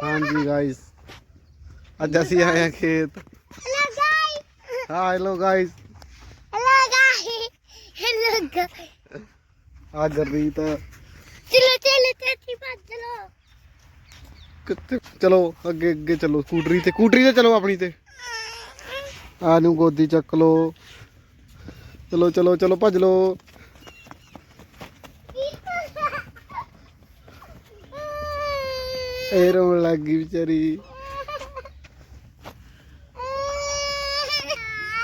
ਹਾਂਜੀ ਗਾਇਸ ਅੱਜ ਅਸੀਂ ਆਏ ਆ ਖੇਤ। Hello guys. ਹਾਂ hello guys Hello guys. Hello guys. ਆ ਗਰਰੀਤ ਚਲੋ ਚਲੋ ਚਾਚੀ ਭੱਜ ਕਿੱਥੇ? ਚਲੋ ਅੱਗੇ ਅੱਗੇ ਚਲੋ। ਸਕੂਟਰੀ ਤੇ ਸਕੂਟਰੀ ਤੇ ਚਲੋ ਆਪਣੀ ਤੇ। ਆ ਨੂੰ ਗੋਦੀ ਚੱਕ ਲੋ ਚਲੋ ਚਲੋ ਚਲੋ ਭੱਜ ਲੋ ਇਹ ਰੋਣ ਲੱਗ ਗਈ ਵਿਚਾਰੀ।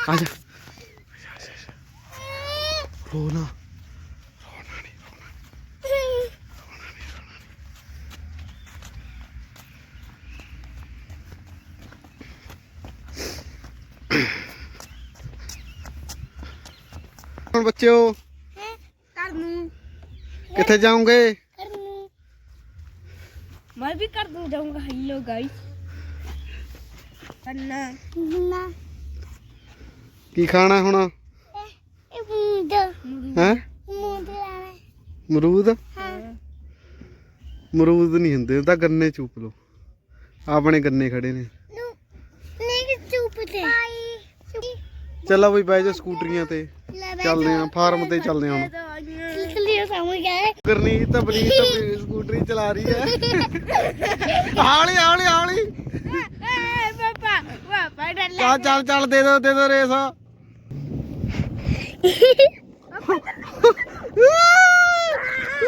ਆ ਜਾ। ਰੋਣਾ ਹੁਣ ਬੱਚਿਓ ਕਰ ਨੂੰ। ਕਿੱਥੇ ਜਾਓਗੇ? ਮੈਂ ਵੀ ਕਰ ਦੂੰ ਜਾਊਂਗਾ ਹੈਲੋ ਗਾਇਸ ਕੰਨਾ ਨਾ ਕੀ ਖਾਣਾ ਹੁਣ? ਇਹ ਮੂੰਦ ਹੈ? ਮੂੰਦ ਲਾਣਾ। ਮਰੂਦ ਹਾਂ। ਮਰੂਦ ਨਹੀਂ ਹੁੰਦੇ ਉਹ ਤਾਂ ਗੰਨੇ ਚੂਪ ਲੋ ਆਪਣੇ ਗੰਨੇ ਖੜੇ ਨੇ। ਨੂੰ ਨਹੀਂ ਚੁੱਪ ਤੇ। ਚੱਲੋ ਬਈ ਬਹਿ ਜਾ ਸਕੂਟਰੀਆਂ ਤੇ। ਚੱਲਦੇ ਆਂ ਫਾਰਮ ਤੇ ਚੱਲਦੇ ਆਂ ਹੁਣ। ਸਮਝ ਗਿਆ ਕਰਨੀ ਤਾਂ ਬਰੀਤ ਆਪਣੀ ਸਕੂਟਰੀ ਚਲਾ ਰਹੀ ਹੈ। ਹਾਲੀ ਹਾਲੀ ਹਾਲੀ। ਏ ਪਾਪਾ ਪਾਪਾ ਡਰ ਚੱਲ ਚੱਲ ਚੱਲ ਦੇ ਦੋ ਦੇ ਦੋ ਰੇਸ।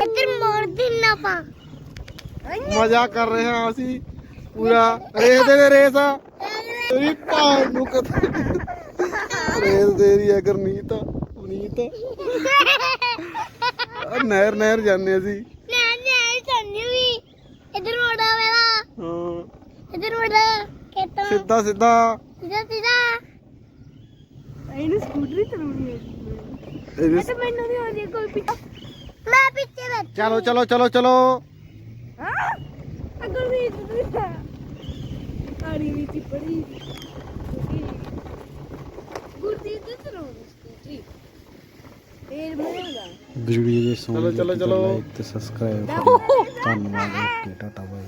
ਇੱਧਰ ਮੋੜ ਦਿਨਾ ਪਾ ਮਜ਼ਾ ਕਰ ਰਹੇ ਹਾਂ ਅਸੀਂ। ਪੂਰਾ ਰੇਸ ਦੇ ਰੇਸ। ਤੇਰੀ ਭਾਣ ਨੂੰ ਕਦੇ ਰੇਸ ਦੇ ਰਹੀ ਹੈ ਗਰਨੀਤ ਆਹ ਨਹਿਰ ਨਹਿਰ ਜਾਂਦੇ ਅਸੀਂ। ਨਾ ਨਾ ਸਾਨੂੰ ਵੀ। ਇੱਧਰ ਮੋੜਾ ਮੇਰਾ। ਹਾਂ। ਇੱਧਰ ਮੋੜਾ ਕਿਤੋਂ ਸਿੱਧਾ ਸਿੱਧਾ। ਸਿੱਧਾ ਸਿੱਧਾ। ਇਹਨੂੰ ਸਕੂਟਰੀ ਚਲਾਉਣੀ ਹੈ ਇਹਦੇ ਤੇ ਮੈਨੂੰ ਨਹੀਂ ਆਉਂਦੀ ਕੋਈ ਪਿੱਛੇ। ਮੈਂ ਪਿੱਛੇ ਬੈਠ ਚਲੋ ਚਲੋ ਚਲੋ ਚਲੋ। ਹਾਂ? ਅਗਰ ਵੀ ਇੱਧਰ ਆੜੀ ਵੀ ਤੀ ਪੜੀ। ਗੁਰਦੀ ਤੇ ਚਲਾਉਣੀ ਸਕੂਟਰੀ। ਫੇਰ ਮਿਲੇਗਾ ਚਲੋ, ਵੀਡੀਓ ਜੇ ਸੋਹਣੀ ਚਲੋ, ਲੱਗੀ ਤਾਂ ਚਲੋ। ਲਾਈਕ ਤੇ ਸਬਸਕ੍ਰਾਈਬ ਕਰੋ ਧੰਨਵਾਦ ਓਕੇ ਟਾਟਾ ਬਾਈ